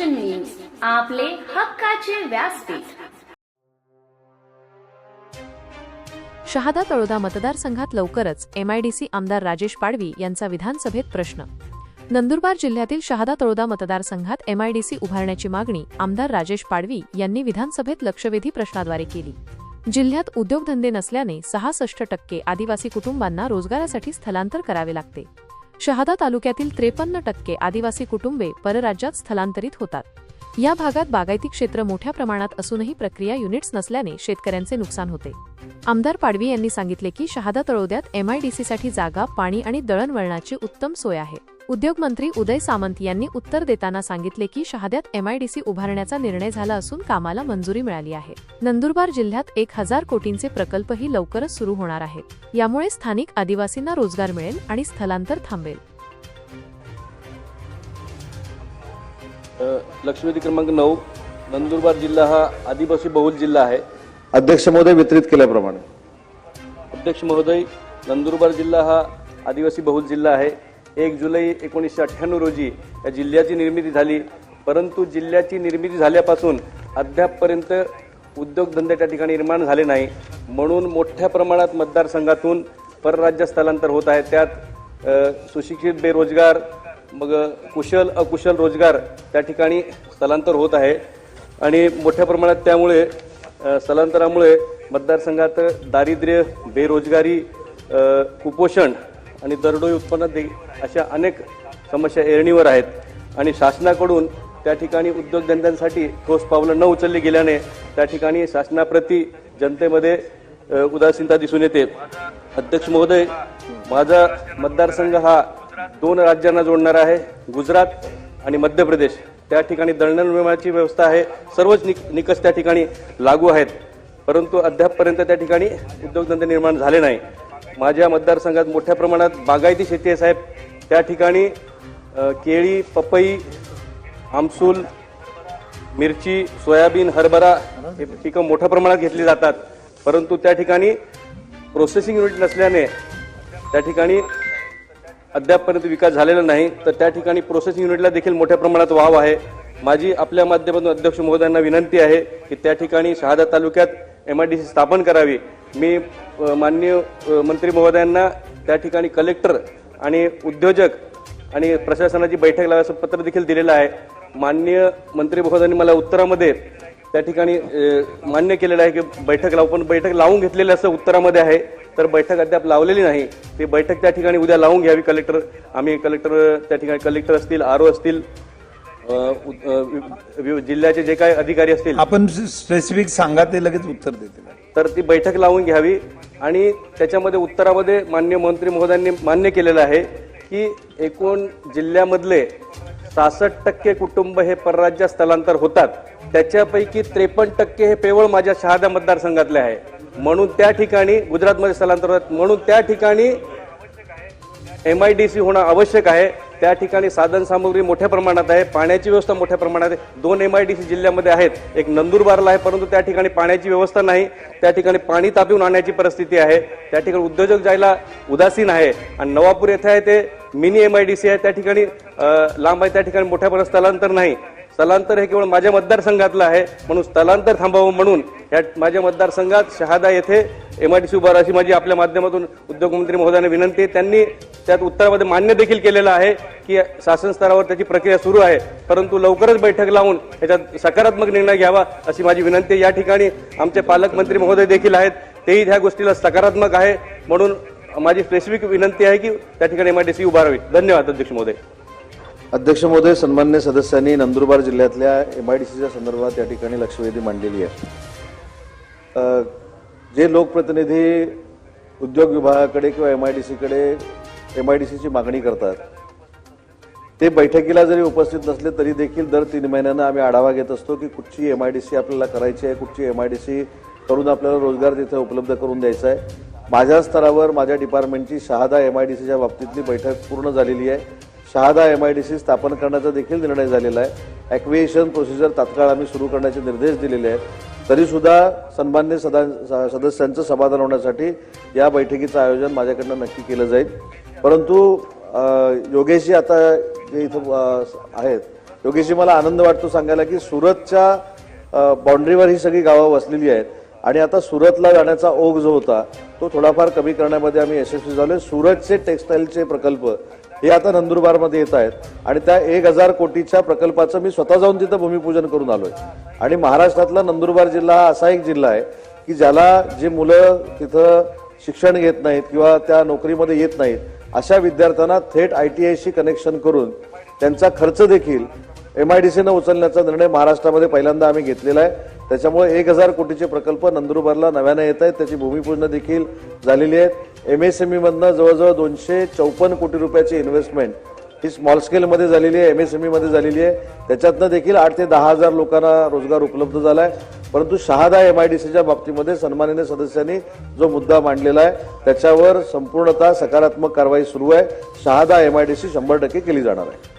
Education news आपले हक्काचे व्यासपीठ. शहादा तळोदा मतदारसंघात लवकरच एमआयडीसी आमदार राजेश पाडवी यांचा विधानसभेत प्रश्न. नंदुरबार जिल्ह्यातील शहादा तळोदा मतदारसंघात एमआयडीसी उभारण्याची मागणी आमदार राजेश पाडवी यांनी विधानसभेत लक्षवेधी प्रश्नाद्वारे केली. जिल्ह्यात उद्योगधंदे नसल्याने सहासष्ट टक्के आदिवासी कुटुंबांना रोजगारासाठी स्थलांतर करावे लागते. शहादा तालुक्यातील त्रेपन्न टक्के आदिवासी कुटुंबे परराज्यात स्थलांतरित होतात. या भागात बागायती क्षेत्र मोठ्या प्रमाणात असूनही प्रक्रिया युनिट्स नसल्याने शेतकऱ्यांचे नुकसान होते. आमदार पाडवी यांनी सांगितले की शहादा तळोद्यात एमआयडीसीसाठी जागा पाणी आणि दळणवळणाची उत्तम सोय आहे. उद्योगमंत्री उदय सामंत यांनी उत्तर देताना सांगितले की शहाद्यात एमआयडीसी उभारण्याचा निर्णय झाला असून कामाला मंजुरी मिळाली आहे. नंदुरबार जिल्ह्यात एक हजार कोटींचे प्रकल्पही लवकरच सुरू होणार आहेत. यामुळे स्थानिक आदिवासींना रोजगार मिळेल आणि स्थलांतर थांबेल. अ, लक्षवेधी क्रमांक नऊ नंदुरबार जिल्हा हा आदिवासी बहुल जिल्हा आहे. अध्यक्ष महोदय वितरित केल्याप्रमाणे. अध्यक्ष महोदय नंदुरबार जिल्हा हा आदिवासी बहुल जिल्हा आहे. एक जुलै एकोणीसशे अठ्ठ्याण्णव रोजी या जिल्ह्याची निर्मिती झाली. परंतु जिल्ह्याची निर्मिती झाल्यापासून अद्यापपर्यंत उद्योगधंदे त्या ठिकाणी निर्माण झाले नाही. म्हणून मोठ्या प्रमाणात मतदारसंघातून परराज्य स्थलांतर होत आहे. त्यात सुशिक्षित बेरोजगार मग कुशल अकुशल रोजगार त्या ठिकाणी स्थलांतर होत आहे. आणि मोठ्या प्रमाणात त्यामुळे स्थलांतरामुळे मतदारसंघात दारिद्र्य बेरोजगारी कुपोषण आणि दरडोई उत्पन्न दे अशा अनेक समस्या एरणीवर आहेत. आणि शासनाकडून त्या ठिकाणी उद्योगधंद्यांसाठी ठोस पावलं न उचलली गेल्याने त्या ठिकाणी शासनाप्रती जनतेमध्ये उदासीनता दिसून येते. अध्यक्ष महोदय माझा मतदारसंघ हा दोन राज्यांना जोडणारा आहे गुजरात आणि मध्य प्रदेश. त्या ठिकाणी दळणवळणाची व्यवस्था आहे सर्वच निक निकष त्या ठिकाणी लागू आहेत. परंतु अद्यापपर्यंत त्या ठिकाणी उद्योगधंदे निर्माण झाले नाही. माझ्या मतदारसंघात मोठ्या प्रमाणात बागायती शेती आहे साहेब. त्या ठिकाणी केळी पपई आमसूल मिरची सोयाबीन हरभरा हे पिकं मोठ्या प्रमाणात घेतली जातात. परंतु त्या ठिकाणी प्रोसेसिंग युनिट नसल्याने त्या ठिकाणी अद्यापपर्यंत विकास झालेला नाही. तर त्या ठिकाणी प्रोसेसिंग युनिटला देखील मोठ्या प्रमाणात वाव आहे. माझी आपल्या माध्यमातून अध्यक्ष महोदयांना विनंती आहे की त्या ठिकाणी शहादा तालुक्यात एम आय डी सी स्थापन करावी. मी माननीय मंत्री महोदयांना त्या ठिकाणी कलेक्टर आणि उद्योजक आणि प्रशासनाची बैठक लावायचं पत्र देखील दिलेलं आहे. माननीय मंत्री महोदयांनी मला उत्तरामध्ये त्या ठिकाणी मान्य केलेलं आहे की बैठक लावू पण बैठक लावून घेतलेली असं उत्तरामध्ये आहे. तर बैठक अद्याप लावलेली नाही. ती बैठक त्या ठिकाणी उद्या लावून घ्यावी कलेक्टर. आम्ही कलेक्टर त्या ठिकाणी कलेक्टर असतील आर असतील जिल्ह्याचे जे काही अधिकारी असतील आपण स्पेसिफिक सांगा ते लगेच उत्तर देतील. तर ती बैठक लावून घ्यावी आणि त्याच्यामध्ये उत्तरामध्ये मान्य मंत्री महोदयांनी मान्य केलेलं आहे की एकूण जिल्ह्यामधले सहासष्ट टक्के कुटुंब हे परराज्यात स्थलांतर होतात. त्याच्यापैकी त्रेपन्न टक्के हे केवळ माझ्या शहादा मतदारसंघातले आहे. म्हणून त्या ठिकाणी गुजरातमध्ये स्थलांतर होतात. म्हणून त्या ठिकाणी एम आय डी सी होणं आवश्यक आहे. त्या ठिकाणी साधनसामुग्री मोठ्या प्रमाणात आहे पाण्याची व्यवस्था मोठ्या प्रमाणात आहे. दोन एम आय डी सी जिल्ह्यामध्ये आहेत. एक नंदुरबारला आहे परंतु त्या ठिकाणी पाण्याची व्यवस्था नाही. त्या ठिकाणी पाणी तापवून आणण्याची परिस्थिती आहे. त्या ठिकाणी उद्योजक जायला उदासीन आहे. आणि नवापूर येथे आहे ते mini M I D C आहे. त्या ठिकाणी लांब आहे. त्या ठिकाणी मोठ्या प्रमाणात स्थलांतर नाही. स्थलांतर हे केवळ माझ्या मतदारसंघातलं आहे. म्हणून स्थलांतर थांबावं म्हणून या माझ्या मतदारसंघात शहादा येथे एम आय डी सी उभार अशी माझी आपल्या माध्यमातून उद्योगमंत्री महोदयांना विनंती आहे. त्यांनी त्यात उत्तरामध्ये मान्य देखील केलेलं आहे की शासन स्तरावर त्याची प्रक्रिया सुरू आहे. परंतु लवकरच बैठक लावून याच्यात सकारात्मक निर्णय घ्यावा अशी माझी विनंती आहे. या ठिकाणी आमचे पालकमंत्री महोदय देखील आहेत. तेही ह्या गोष्टीला सकारात्मक आहे. म्हणून माझी स्पेसिफिक विनंती आहे की त्या ठिकाणी एम आय डी सी उभारावी. धन्यवाद अध्यक्ष महोदय. अध्यक्ष महोदय सन्मान्य सदस्यांनी नंदुरबार जिल्ह्यातल्या एम आय डी सीच्या संदर्भात या ठिकाणी लक्षवेधी मांडलेली आहे. जे लोकप्रतिनिधी उद्योग विभागाकडे किंवा एम आय डी सीकडे एम आय डी सीची मागणी करतात ते बैठकीला जरी उपस्थित नसले तरी देखील दर तीन महिन्यानं आम्ही आढावा घेत असतो की कुठची एम आय डी सी आपल्याला करायची आहे कुठची एम आय डी सी करून आपल्याला रोजगार तिथे उपलब्ध करून द्यायचा आहे. माझ्या स्तरावर माझ्या डिपार्टमेंटची शहादा एम आय डी सीच्या बाबतीतली बैठक पूर्ण झालेली आहे. Shahada M I D C स्थापन करण्याचा देखील निर्णय झालेला आहे. ॲक्विएशन प्रोसिजर तात्काळ आम्ही सुरू करण्याचे निर्देश दिलेले आहेत. तरीसुद्धा सन्मान्य सदा सदस्यांचं समाधान होण्यासाठी या बैठकीचं आयोजन माझ्याकडनं नक्की केलं जाईल. परंतु योगेशजी आता जे इथं आहेत योगेशजी मला आनंद वाटतो सांगायला की सुरतच्या बाउंड्रीवर ही सगळी गावं वसलेली आहेत. आणि आता सुरतला जाण्याचा ओघ जो होता तो थोडाफार कमी करण्यामध्ये आम्ही यशस्वी झालो सुरतचे टेक्सटाईलचे प्रकल्प हे आता नंदुरबारमध्ये येत आहेत. आणि त्या एक हजार कोटीच्या प्रकल्पाचं मी स्वतः जाऊन तिथं भूमिपूजन करून आलोय. आणि महाराष्ट्रातला नंदुरबार जिल्हा हा असा एक जिल्हा आहे की ज्याला जे मुलं तिथं शिक्षण घेत नाहीत किंवा त्या नोकरीमध्ये येत नाहीत अशा विद्यार्थ्यांना थेट आय टी आयशी कनेक्शन करून त्यांचा खर्च देखील एम आय डी सीनं उचलण्याचा निर्णय महाराष्ट्रामध्ये पहिल्यांदा आम्ही घेतलेला आहे. त्याच्यामुळे एक हजार कोटीचे प्रकल्प नंदुरबारला नव्याने येत आहेत. त्याची भूमिपूजन देखील झालेली आहेत. एम एस एम ईमधनं जवळजवळ दोनशे चौपन्न कोटी रुपयाची इन्व्हेस्टमेंट ही स्मॉल स्केलमध्ये झालेली आहे. एम एस एम ईमध्ये झालेली आहे. त्याच्यातनं देखील आठ ते दहा हजार लोकांना रोजगार उपलब्ध झाला आहे परंतु शहादा एम आय डी सीच्या बाबतीमध्ये सन्माननीय सदस्यांनी जो मुद्दा मांडलेला आहे त्याच्यावर संपूर्णतः सकारात्मक कारवाई सुरू आहे. Shahada M I D C शंभर टक्के केली जाणार आहे.